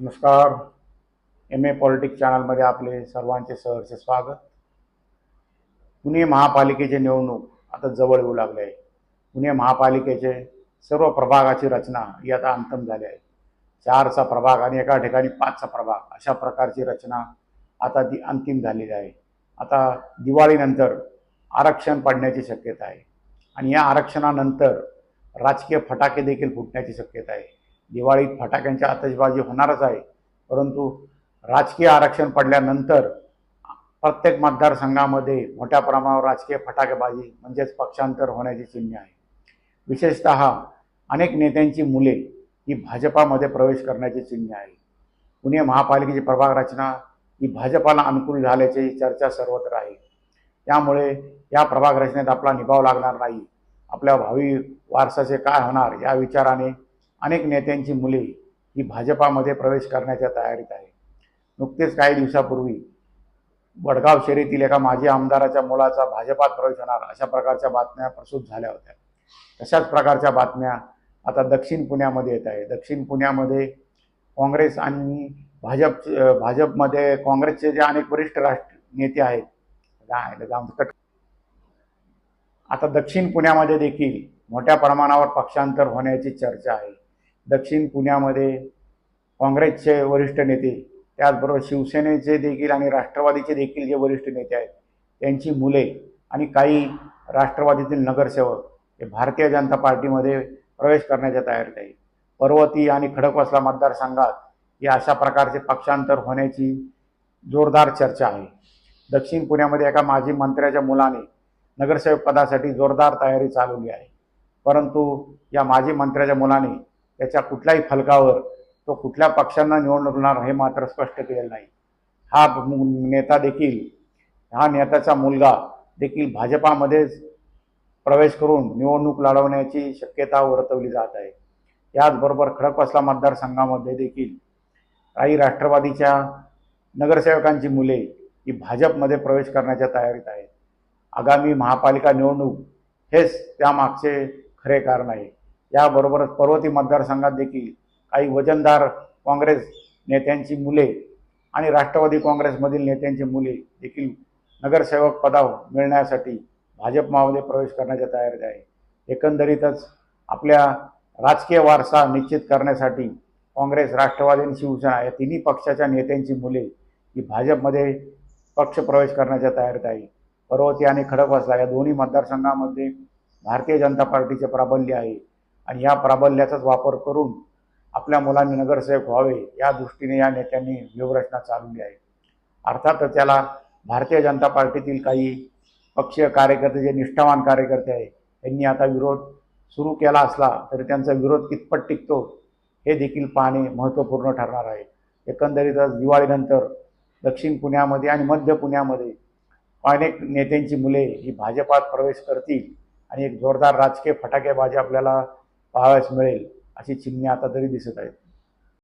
नमस्कार. M A politics चॅनलमध्ये आपले सर्वांचे सहर्ष स्वागत. पुणे महापालिकेची निवडणूक आता जवळ येऊ लागले आहे. पुणे महापालिकेचे सर्व प्रभागाची रचना ही आता अंतिम झाली आहे. चारचा प्रभाग आणि एका ठिकाणी पाचचा प्रभाग अशा प्रकारची रचना आता ती अंतिम झालेली आहे. आता दिवाळीनंतर आरक्षण पडण्याची शक्यता आहे. आणि या आरक्षणानंतर राजकीय फटाके देखील फुटण्याची शक्यता आहे. दिवाळीत फटाक्यांची आतषबाजी होणारच आहे. परंतु राजकीय आरक्षण पडल्यानंतर प्रत्येक मतदारसंघामध्ये मोठ्या प्रमाणावर राजकीय फटाकेबाजी म्हणजेच पक्षांतर होण्याची चिन्हे आहे विशेषत अनेक नेत्यांची मुले ही भाजपामध्ये प्रवेश करण्याची चिन्हे आहे पुणे महापालिकेची प्रभाग रचना ही भाजपाला अनुकूल झाल्याची चर्चा सर्वत्र आहे. त्यामुळे या प्रभाग रचनेत आपला निभाव लागणार नाही. आपल्या भावी वारसाचे काय होणार या विचाराने अनेक नेत्यांची मुले ही भाजपामध्ये प्रवेश करण्याच्या तयारीत आहे नुकतेच काही दिवसापूर्वी वडगाव शहरीतील एका माजी आमदाराच्या मुलाचा भाजपात प्रवेश होणार अशा प्रकारच्या बातम्या प्रसूत झाल्या होत्या. तशाच प्रकारच्या बातम्या आता दक्षिण पुण्यामध्ये येत आहे दक्षिण पुण्यामध्ये काँग्रेस आणि भाजप भाजपमध्ये काँग्रेसचे जे अनेक वरिष्ठ राष्ट्र नेते आहेत काय आता दक्षिण पुण्यामध्ये देखील मोठ्या प्रमाणावर पक्षांतर होण्याची चर्चा आहे. दक्षिण पुण्यामध्ये काँग्रेसचे वरिष्ठ नेते त्याचबरोबर शिवसेनेचे देखील आणि राष्ट्रवादीचे देखील जे वरिष्ठ नेते आहेत त्यांची मुले आणि काही राष्ट्रवादीतील नगरसेवक हे भारतीय जनता पार्टीमध्ये प्रवेश करण्याच्या तयारीत आहे पर्वती आणि खडकवासला मतदारसंघात या अशा प्रकारचे पक्षांतर होण्याची जोरदार चर्चा आहे. दक्षिण पुण्यामध्ये एका माजी मंत्र्याच्या मुलाने नगरसेवक पदासाठी जोरदार तयारी चालवली आहे. परंतु या माजी मंत्र्याच्या मुलाने त्याच्या कुठल्याही फलकावर तो कुठल्या पक्षांना निवडणूक लढणार हे मात्र स्पष्ट केलेलं नाही. हा मु- नेता देखील हा नेत्याचा मुलगा देखील भाजपामध्येच प्रवेश करून निवडणूक लढवण्याची शक्यता वर्तवली जात आहे. याचबरोबर खडकवासला मतदारसंघामध्ये देखील काही राष्ट्रवादीच्या नगरसेवकांची मुले ही भाजपमध्ये प्रवेश करण्याच्या तयारीत आहेत. आगामी महापालिका निवडणूक हेच त्यामागचे खरे कारण आहे. याबरोबरच पर्वती मतदारसंघात देखील काही वजनदार काँग्रेस नेत्यांची मुले आणि राष्ट्रवादी काँग्रेसमधील नेत्यांची मुले देखील नगरसेवक पदाव मिळण्यासाठी भाजपमध्ये प्रवेश करण्याच्या तयारीत आहे. एकंदरीतच आपल्या राजकीय वारसा निश्चित करण्यासाठी काँग्रेस राष्ट्रवादी आणि शिवसेना या तिन्ही पक्षाच्या नेत्यांची मुले ही भाजपमध्ये पक्ष प्रवेश करण्याच्या तयारीत आहे. पर्वती आणि खडकवासला या दोन्ही मतदारसंघामध्ये भारतीय जनता पार्टीचे प्राबल्य आहे. आणि या प्राबल्याचाच वापर करून आपल्या मुलांनी नगरसेवक व्हावे या दृष्टीने या नेत्यांनी व्यूहरचना चालवली आहे. अर्थातच त्याला भारतीय जनता पार्टीतील काही पक्षीय कार्यकर्ते जे निष्ठावान कार्यकर्ते आहे त्यांनी आता विरोध सुरू केला असला तरी त्यांचा विरोध कितपत टिकतो हे देखील पाहणे महत्त्वपूर्ण ठरणार आहे. एकंदरीतच दिवाळीनंतर दक्षिण पुण्यामध्ये आणि मध्य पुण्यामध्ये अनेक नेत्यांची मुले ही भाजपात प्रवेश करतील आणि एक जोरदार राजकीय फटाकेबाजी आपल्याला पाहावयास मिळेल अशी चिन्हे आता तरी दिसत आहेत.